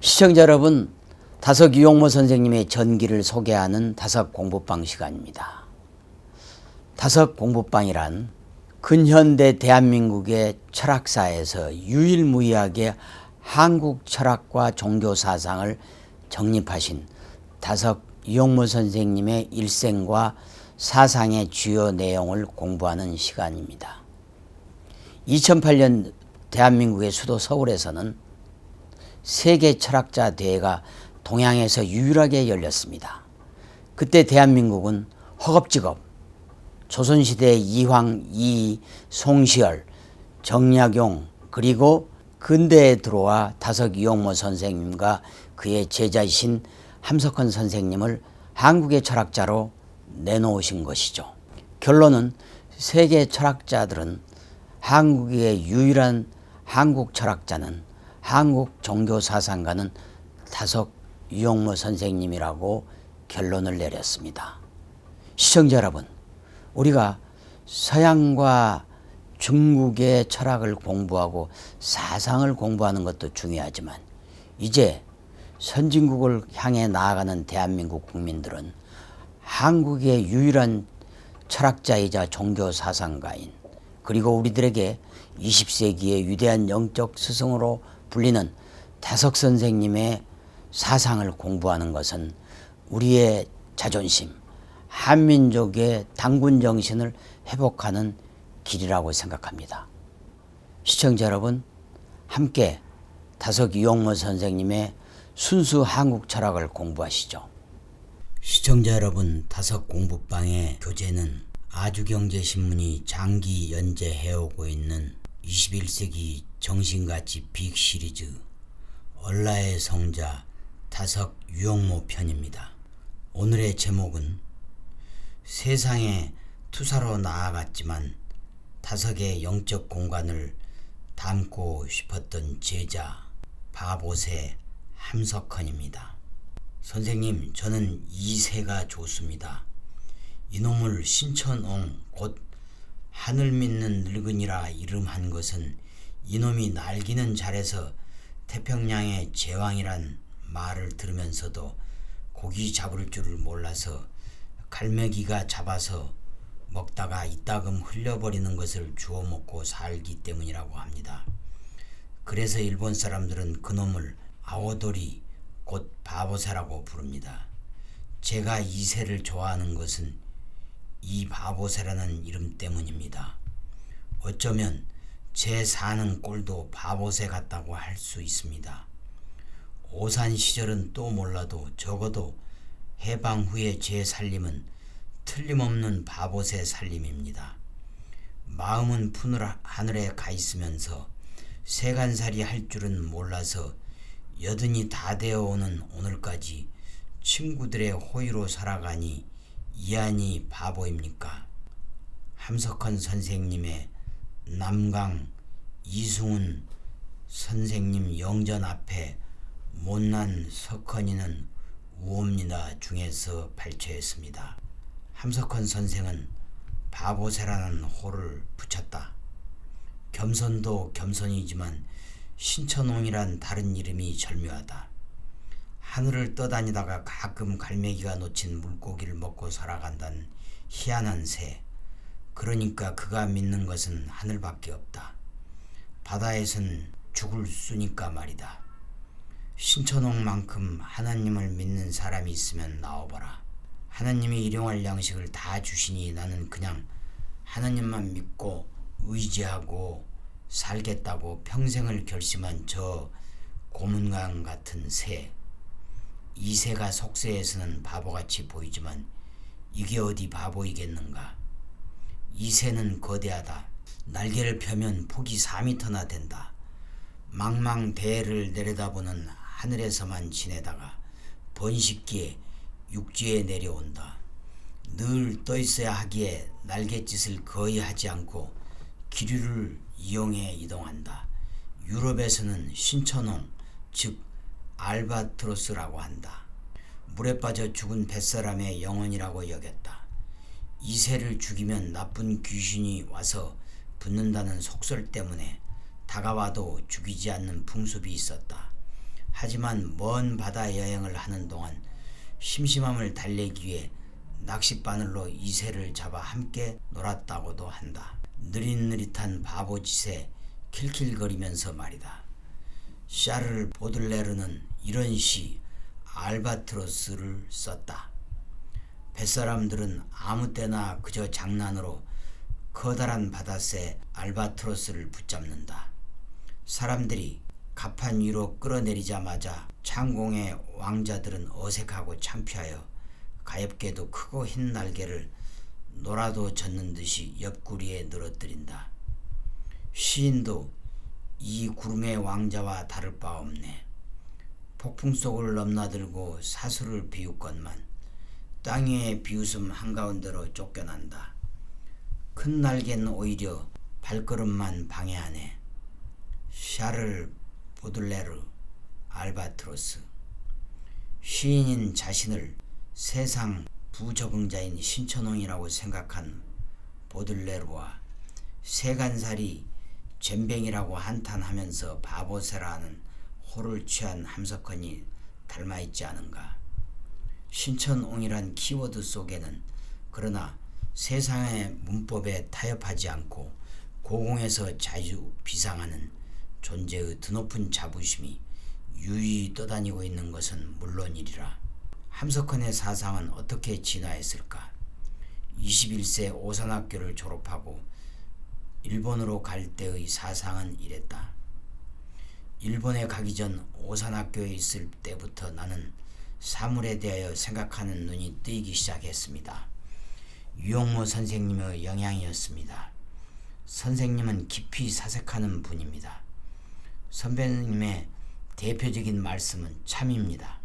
시청자 여러분, 다석 유용모 선생님의 전기를 소개하는 다석 공부방 시간입니다. 다석 공부방이란 근현대 대한민국의 철학사에서 유일무이하게 한국 철학과 종교 사상을 정립하신 다석 유용모 선생님의 일생과 사상의 주요 내용을 공부하는 시간입니다. 2008년 대한민국의 수도 서울에서는 세계 철학자 대회가 동양에서 유일하게 열렸습니다. 그때 대한민국은 허겁지겁 조선시대 이황, 이, 송시열, 정약용 그리고 근대에 들어와 다석 이용모 선생님과 그의 제자이신 함석헌 선생님을 한국의 철학자로 내놓으신 것이죠. 결론은 세계 철학자들은 한국의 유일한 한국 철학자는 한국 종교 사상가는 다석 유용모 선생님이라고 결론을 내렸습니다. 시청자 여러분, 우리가 서양과 중국의 철학을 공부하고 사상을 공부하는 것도 중요하지만 이제 선진국을 향해 나아가는 대한민국 국민들은 한국의 유일한 철학자이자 종교 사상가인 그리고 우리들에게 20세기의 위대한 영적 스승으로 불리는 다석 선생님의 사상을 공부하는 것은 우리의 자존심, 한민족의 당군 정신을 회복하는 길이라고 생각합니다. 시청자 여러분, 함께 다석 이용모 선생님의 순수 한국 철학을 공부하시죠. 시청자 여러분, 다석 공부방의 교재는 아주경제신문이 장기 연재해오고 있는 21세기 정신가치 빅 시리즈 얼라의 성자 다석 유용모 편입니다. 오늘의 제목은 세상에 투사로 나아갔지만 다석의 영적 공간을 담고 싶었던 제자 바보새 함석헌입니다. 선생님, 저는 이세가 좋습니다. 이놈을 신천옹 곧 하늘 믿는 늙은이라 이름한 것은 이놈이 날기는 잘해서 태평양의 제왕이란 말을 들으면서도 고기 잡을 줄을 몰라서 갈매기가 잡아서 먹다가 이따금 흘려버리는 것을 주워 먹고 살기 때문이라고 합니다. 그래서 일본 사람들은 그놈을 아오도리 곧 바보새라고 부릅니다. 제가 이 새를 좋아하는 것은 이 바보새라는 이름 때문입니다. 어쩌면 제 사는 꼴도 바보새 같다고 할 수 있습니다. 오산 시절은 또 몰라도 적어도 해방 후의 제 살림은 틀림없는 바보새 살림입니다. 마음은 푸늘 하늘에 가 있으면서 세간살이 할 줄은 몰라서 여든이 다 되어 오는 오늘까지 친구들의 호의로 살아가니 이안이 바보입니까? 함석헌 선생님의 남강 이승훈 선생님 영전 앞에 못난 석헌이는 우옵니다 중에서 발췌했습니다. 함석헌 선생은 바보새라는 호를 붙였다. 겸손도 겸손이지만 신천홍이란 다른 이름이 절묘하다. 하늘을 떠다니다가 가끔 갈매기가 놓친 물고기를 먹고 살아간다는 희한한 새. 그러니까 그가 믿는 것은 하늘밖에 없다. 바다에선 죽을 수니까 말이다. 신천홍만큼 하나님을 믿는 사람이 있으면 나와봐라. 하나님이 일용할 양식을 다 주시니 나는 그냥 하나님만 믿고 의지하고 살겠다고 평생을 결심한 저 고문강 같은 새. 이 새가 속세에서는 바보같이 보이지만 이게 어디 바보이겠는가. 이 새는 거대하다. 날개를 펴면 폭이 4미터나 된다. 망망대해를 내려다보는 하늘에서만 지내다가 번식기에 육지에 내려온다. 늘 떠있어야 하기에 날갯짓을 거의 하지 않고 기류를 이용해 이동한다. 유럽에서는 신천홍, 즉 알바트로스라고 한다. 물에 빠져 죽은 뱃사람의 영혼이라고 여겼다. 이 새를 죽이면 나쁜 귀신이 와서 붙는다는 속설 때문에 다가와도 죽이지 않는 풍습이 있었다. 하지만 먼 바다 여행을 하는 동안 심심함을 달래기 위해 낚싯바늘로 이 새를 잡아 함께 놀았다고도 한다. 느릿느릿한 바보짓에 킬킬거리면서 말이다. 샤를 보들레르는 이런 시 알바트로스를 썼다. 뱃사람들은 아무 때나 그저 장난으로 커다란 바다새 알바트로스를 붙잡는다. 사람들이 갑판 위로 끌어내리자마자 창공의 왕자들은 어색하고 창피하여 가엾게도 크고 흰 날개를 노라도 젓는 듯이 옆구리에 늘어뜨린다. 시인도 이 구름의 왕자와 다를 바 없네. 폭풍 속을 넘나들고 사수를 비웃건만 땅 위에 비웃음 한가운데로 쫓겨난다. 큰 날개는 오히려 발걸음만 방해하네. 샤를 보들레르 알바트로스 시인인 자신을 세상 부적응자인 신천홍이라고 생각한 보들레르와 세간살이 젬뱅이라고 한탄하면서 바보세라는 호를 취한 함석헌이 닮아있지 않은가. 신천옹이란 키워드 속에는 그러나 세상의 문법에 타협하지 않고 고공에서 자유 비상하는 존재의 드높은 자부심이 유유히 떠다니고 있는 것은 물론이리라. 함석헌의 사상은 어떻게 진화했을까? 21세 오산학교를 졸업하고 일본으로 갈 때의 사상은 이랬다. 일본에 가기 전 오산학교에 있을 때부터 나는 사물에 대하여 생각하는 눈이 뜨이기 시작했습니다. 유용모 선생님의 영향이었습니다. 선생님은 깊이 사색하는 분입니다. 선배님의 대표적인 말씀은 참입니다.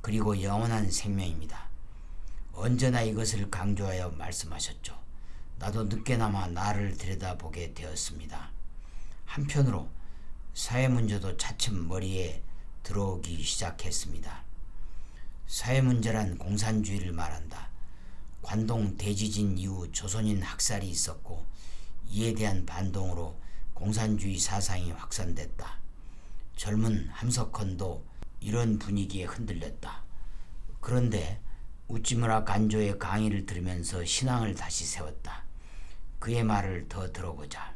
그리고 영원한 생명입니다. 언제나 이것을 강조하여 말씀하셨죠. 나도 늦게나마 나를 들여다보게 되었습니다. 한편으로 사회 문제도 차츰 머리에 들어오기 시작했습니다. 사회 문제란 공산주의를 말한다. 관동 대지진 이후 조선인 학살이 있었고 이에 대한 반동으로 공산주의 사상이 확산됐다. 젊은 함석헌도 이런 분위기에 흔들렸다. 그런데 우찌무라 간조의 강의를 들으면서 신앙을 다시 세웠다. 그의 말을 더 들어보자.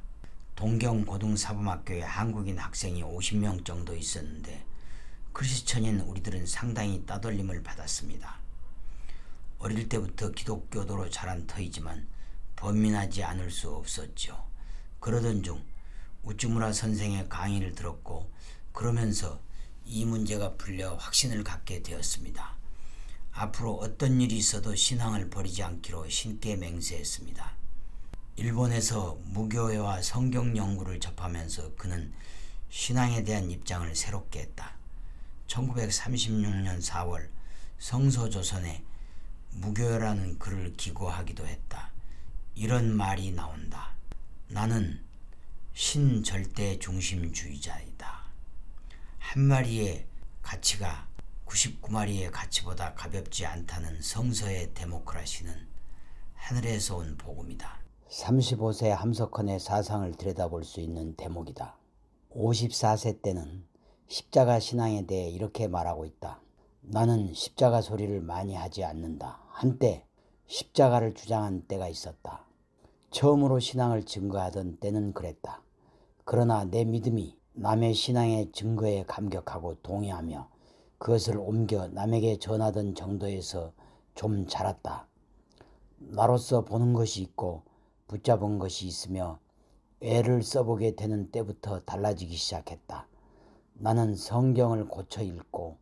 동경 고등사범학교에 한국인 학생이 50명 정도 있었는데 크리스천인 우리들은 상당히 따돌림을 받았습니다. 어릴 때부터 기독교도로 자란 터이지만 범민하지 않을 수 없었죠. 그러던 중 우찌무라 선생의 강의를 들었고 그러면서 이 문제가 풀려 확신을 갖게 되었습니다. 앞으로 어떤 일이 있어도 신앙을 버리지 않기로 신께 맹세했습니다. 일본에서 무교회와 성경 연구를 접하면서 그는 신앙에 대한 입장을 새롭게 했다. 1936년 4월 성서조선에 무교회라는 글을 기고하기도 했다. 이런 말이 나온다. 나는 신절대 중심주의자이다. 한 마리의 가치가 99마리의 가치보다 가볍지 않다는 성서의 데모크라시는 하늘에서 온 복음이다. 35세 함석헌의 사상을 들여다볼 수 있는 대목이다. 54세 때는 십자가 신앙에 대해 이렇게 말하고 있다. 나는 십자가 소리를 많이 하지 않는다. 한때 십자가를 주장한 때가 있었다. 처음으로 신앙을 증거하던 때는 그랬다. 그러나 내 믿음이 남의 신앙의 증거에 감격하고 동의하며 그것을 옮겨 남에게 전하던 정도에서 좀 자랐다. 나로서 보는 것이 있고 붙잡은 것이 있으며 애를 써보게 되는 때부터 달라지기 시작했다. 나는 성경을 고쳐 읽고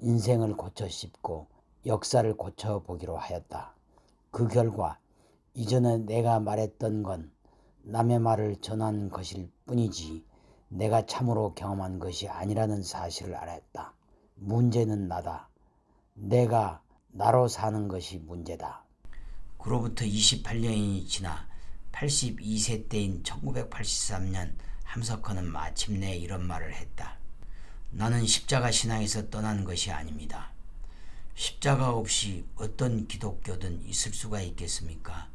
인생을 고쳐 씹고 역사를 고쳐 보기로 하였다. 그 결과 이전에 내가 말했던 건 남의 말을 전한 것일 뿐이지 내가 참으로 경험한 것이 아니라는 사실을 알았다. 문제는 나다. 내가 나로 사는 것이 문제다. 그로부터 28년이 지나 82세 때인 1983년 함석헌은 마침내 이런 말을 했다. 나는 십자가 신앙에서 떠난 것이 아닙니다. 십자가 없이 어떤 기독교든 있을 수가 있겠습니까?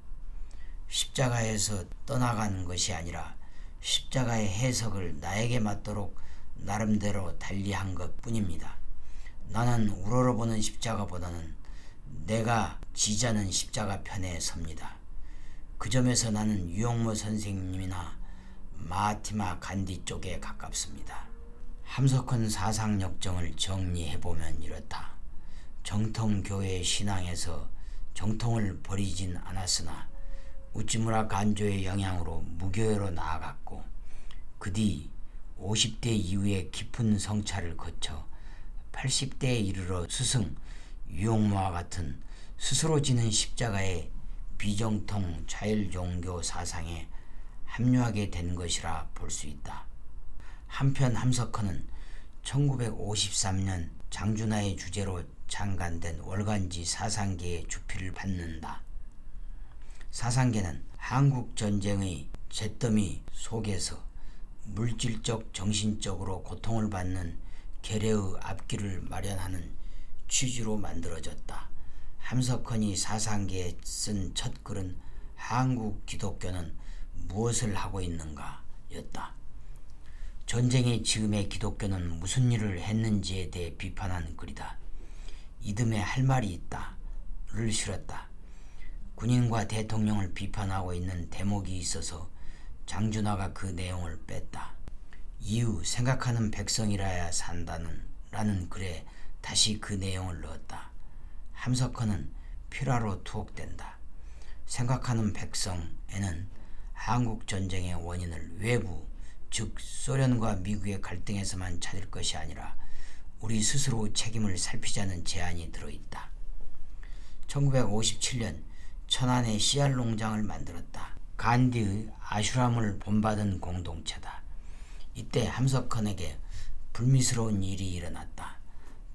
십자가에서 떠나가는 것이 아니라 십자가의 해석을 나에게 맞도록 나름대로 달리한 것 뿐입니다. 나는 우러러보는 십자가보다는 내가 지자는 십자가 편에 섭니다. 그 점에서 나는 유영모 선생님이나 마하티마 간디 쪽에 가깝습니다. 함석헌 사상 역정을 정리해보면 이렇다. 정통교회 신앙에서 정통을 버리진 않았으나 우찌무라 간조의 영향으로 무교회로 나아갔고 그 뒤 50대 이후에 깊은 성찰을 거쳐 80대에 이르러 스승 유용모와 같은 스스로 지는 십자가의 비정통 자율종교 사상에 합류하게 된 것이라 볼 수 있다. 한편 함석헌은 1953년 장준하의 주제로 창간된 월간지 사상계의 주필을 받는다. 사상계는 한국 전쟁의 잿더미 속에서 물질적 정신적으로 고통을 받는 계례의 앞길을 마련하는 취지로 만들어졌다. 함석헌이 사상계에 쓴 첫 글은 한국 기독교는 무엇을 하고 있는가 였다. 전쟁의 지금의 기독교는 무슨 일을 했는지에 대해 비판한 글이다. 이듬해 할 말이 있다 를 실었다. 군인과 대통령을 비판하고 있는 대목이 있어서 장준하가 그 내용을 뺐다. 이후 생각하는 백성이라야 산다는 라는 글에 다시 그 내용을 넣었다. 함석헌은 필화로 투옥된다. 생각하는 백성에는 한국 전쟁의 원인을 외부 즉 소련과 미국의 갈등에서만 찾을 것이 아니라 우리 스스로 책임을 살피자는 제안이 들어있다. 1957년 천안에 씨알 농장을 만들었다. 간디의 아슈람을 본받은 공동체다. 이때 함석헌에게 불미스러운 일이 일어났다.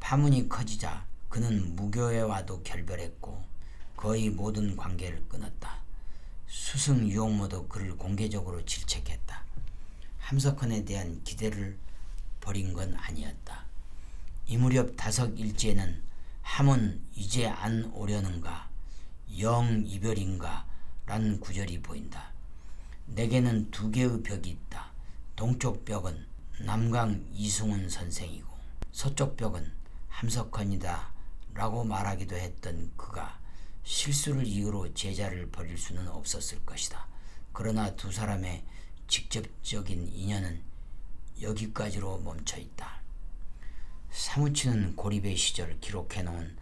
파문이 커지자 그는 무교회와도 결별했고 거의 모든 관계를 끊었다. 수승 유옥모도 그를 공개적으로 질책했다. 함석헌에 대한 기대를 버린 건 아니었다. 이 무렵 다석 일지에는 함은 이제 안 오려는가 영 이별인가 라는 구절이 보인다. 내게는 두 개의 벽이 있다. 동쪽 벽은 남강 이승훈 선생이고 서쪽 벽은 함석헌이다 라고 말하기도 했던 그가 실수를 이유로 제자를 버릴 수는 없었을 것이다. 그러나 두 사람의 직접적인 인연은 여기까지로 멈춰 있다. 사무치는 고립의 시절 기록해 놓은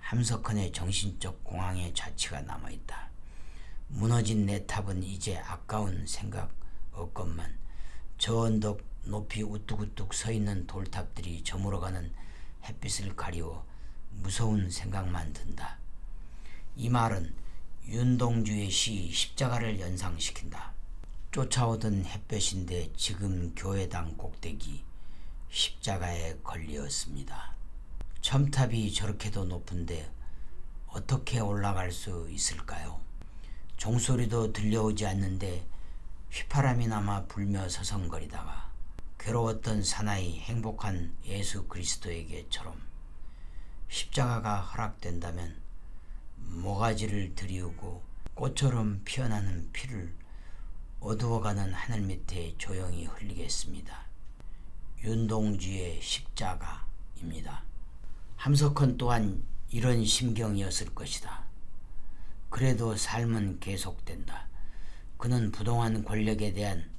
함석헌의 정신적 공황의 자취가 남아 있다. 무너진 내 탑은 이제 아까운 생각 없건만 저 언덕 높이 우뚝우뚝 서 있는 돌탑들이 저물어가는 햇빛을 가리워 무서운 생각만 든다. 이 말은 윤동주의 시 십자가를 연상시킨다. 쫓아오던 햇볕인데 지금 교회당 꼭대기 십자가에 걸렸습니다. 첨탑이 저렇게도 높은데 어떻게 올라갈 수 있을까요? 종소리도 들려오지 않는데 휘파람이나마 불며 서성거리다가 괴로웠던 사나이 행복한 예수 그리스도에게처럼 십자가가 허락된다면 모가지를 들이우고 꽃처럼 피어나는 피를 어두워가는 하늘 밑에 조용히 흘리겠습니다. 윤동주의 십자가입니다. 함석헌 또한 이런 심경이었을 것이다. 그래도 삶은 계속된다. 그는 부동한 권력에 대한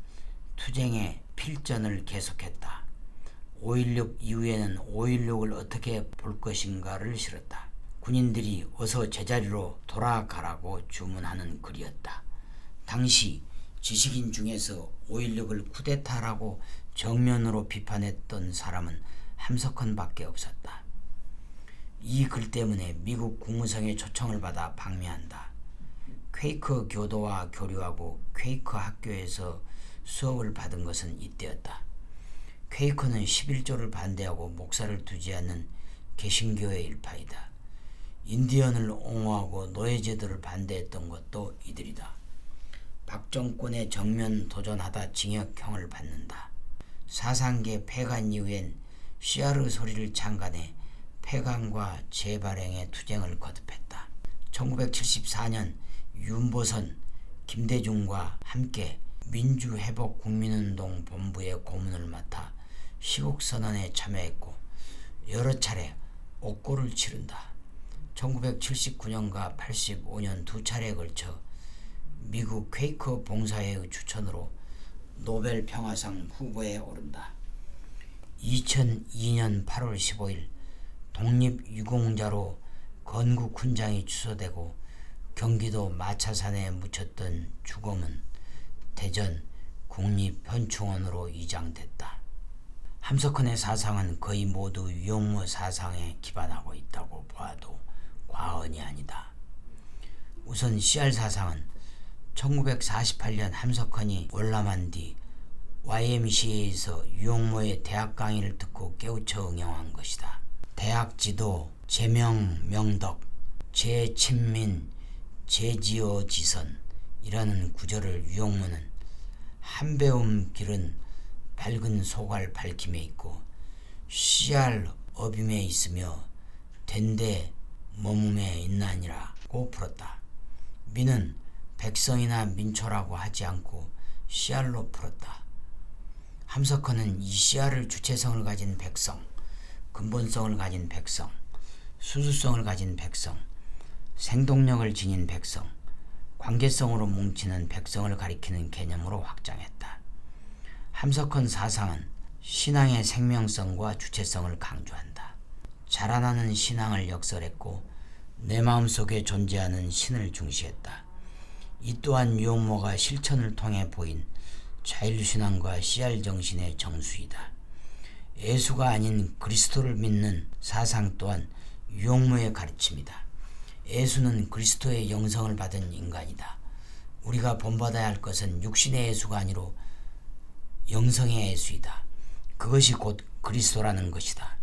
투쟁의 필전을 계속했다. 5.16 이후에는 5.16을 어떻게 볼 것인가를 실었다. 군인들이 어서 제자리로 돌아가라고 주문하는 글이었다. 당시 지식인 중에서 5.16을 쿠데타라고 정면으로 비판했던 사람은 함석헌밖에 없었다. 이 글 때문에 미국 국무성의 초청을 받아 방미한다. 퀘이커 교도와 교류하고 퀘이커 학교에서 수업을 받은 것은 이때였다. 퀘이커는 11조를 반대하고 목사를 두지 않는 개신교의 일파이다. 인디언을 옹호하고 노예제도를 반대했던 것도 이들이다. 박정권에 정면 도전하다 징역형을 받는다. 사상계 폐간 이후엔 시아르 소리를 창간해 폐간과 재발행의 투쟁을 거듭했다. 1974년 윤보선, 김대중과 함께 민주회복국민운동 본부의 고문을 맡아 시국 선언에 참여했고 여러 차례 옥고를 치른다. 1979년과 85년 두 차례에 걸쳐 미국 퀘이커 봉사회의 추천으로 노벨 평화상 후보에 오른다. 2002년 8월 15일 독립유공자로 건국 훈장이 취소되고 경기도 마차산에 묻혔던 주검은 대전 국립현충원으로 이장됐다. 함석헌의 사상은 거의 모두 유용무 사상에 기반하고 있다고 보아도 과언이 아니다. 우선 CR 사상은 1948년 함석헌이 월남한 뒤 YMCA에서 유용모의 대학 강의를 듣고 깨우쳐 응용한 것이다. 대학 지도, 제명 명덕, 재친민, 재지어 지선 이라는 구절을 유용모는 한배움 길은 밝은 소갈 밝힘에 있고 씨알 어빔에 있으며 된대 머뭄에 있나니라고 풀었다. 민은 백성이나 민초라고 하지 않고 씨알로 풀었다. 함석헌은 이 씨알을 주체성을 가진 백성, 근본성을 가진 백성, 수수성을 가진 백성, 생동력을 지닌 백성, 관계성으로 뭉치는 백성을 가리키는 개념으로 확장했다. 함석헌 사상은 신앙의 생명성과 주체성을 강조한다. 자라나는 신앙을 역설했고 내 마음속에 존재하는 신을 중시했다. 이 또한 유용모가 실천을 통해 보인 자율신앙과 씨알 정신의 정수이다. 예수가 아닌 그리스도를 믿는 사상 또한 유용모의 가르침이다. 예수는 그리스도의 영성을 받은 인간이다. 우리가 본받아야 할 것은 육신의 예수가 아니로 영성의 예수이다. 그것이 곧 그리스도라는 것이다.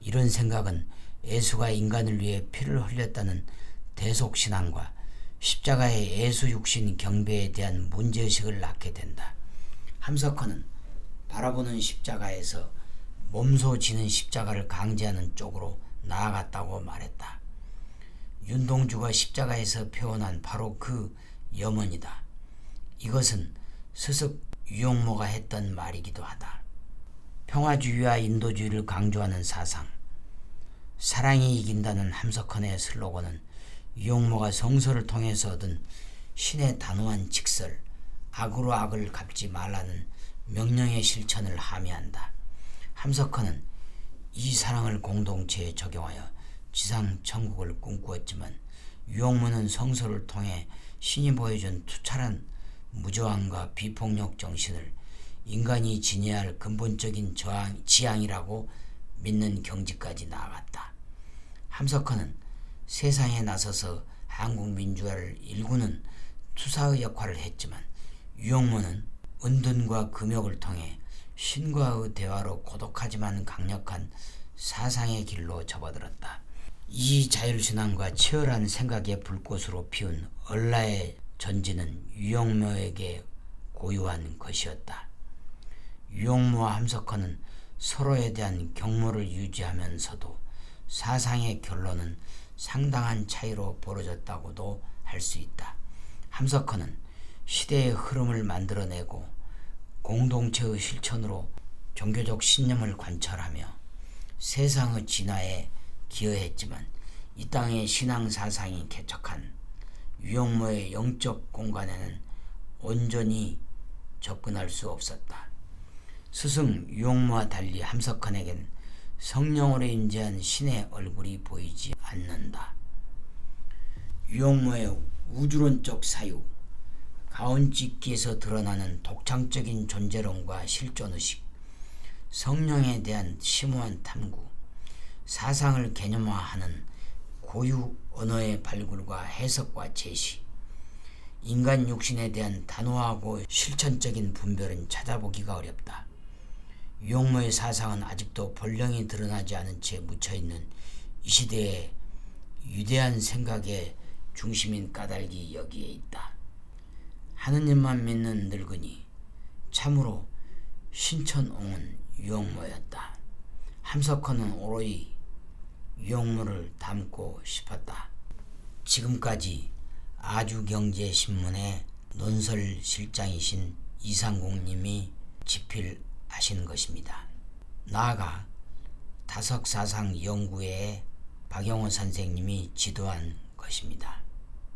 이런 생각은 예수가 인간을 위해 피를 흘렸다는 대속신앙과 십자가의 예수 육신 경배에 대한 문제의식을 낳게 된다. 함석헌은 바라보는 십자가에서 몸소 지는 십자가를 강제하는 쪽으로 나아갔다고 말했다. 윤동주가 십자가에서 표현한 바로 그 염원이다. 이것은 스승 유용모가 했던 말이기도 하다. 평화주의와 인도주의를 강조하는 사상, 사랑이 이긴다는 함석헌의 슬로건은 유용모가 성서를 통해서 얻은 신의 단호한 직설, 악으로 악을 갚지 말라는 명령의 실천을 함의한다. 함석헌은 이 사랑을 공동체에 적용하여 지상 천국을 꿈꾸었지만 유용무는 성서를 통해 신이 보여준 투철한 무저항과 비폭력 정신을 인간이 지녀야 할 근본적인 저항, 지향이라고 믿는 경지까지 나아갔다. 함석헌은 세상에 나서서 한국 민주화를 일구는 투사의 역할을 했지만 유용무는 은둔과 금욕을 통해 신과의 대화로 고독하지만 강력한 사상의 길로 접어들었다. 이 자율신앙과 치열한 생각의 불꽃으로 피운 얼라의 전지는 유용모에게 고유한 것이었다. 유용모와 함석헌은 서로에 대한 경모를 유지하면서도 사상의 결론은 상당한 차이로 벌어졌다고도 할 수 있다. 함석헌은 시대의 흐름을 만들어내고 공동체의 실천으로 종교적 신념을 관철하며 세상의 진화에 기여했지만 이 땅의 신앙 사상이 개척한 유용모의 영적 공간에는 온전히 접근할 수 없었다. 스승 유용모와 달리 함석헌에겐 성령으로 인재한 신의 얼굴이 보이지 않는다. 유용모의 우주론적 사유, 가온찢기에서 드러나는 독창적인 존재론과 실존의식, 성령에 대한 심오한 탐구, 사상을 개념화하는 고유 언어의 발굴과 해석과 제시, 인간 육신에 대한 단호하고 실천적인 분별은 찾아보기가 어렵다. 유용모의 사상은 아직도 본령이 드러나지 않은 채 묻혀있는 이 시대의 위대한 생각의 중심인 까닭이 여기에 있다. 하느님만 믿는 늙은이 참으로 신천옹은 유용모였다. 함석헌은 오로이 유용모를 닮고 싶었다. 지금까지 아주경제신문의 논설실장이신 이상국님이 집필하신 것입니다. 나아가 다석사상 연구에 박영호 선생님이 지도한 것입니다.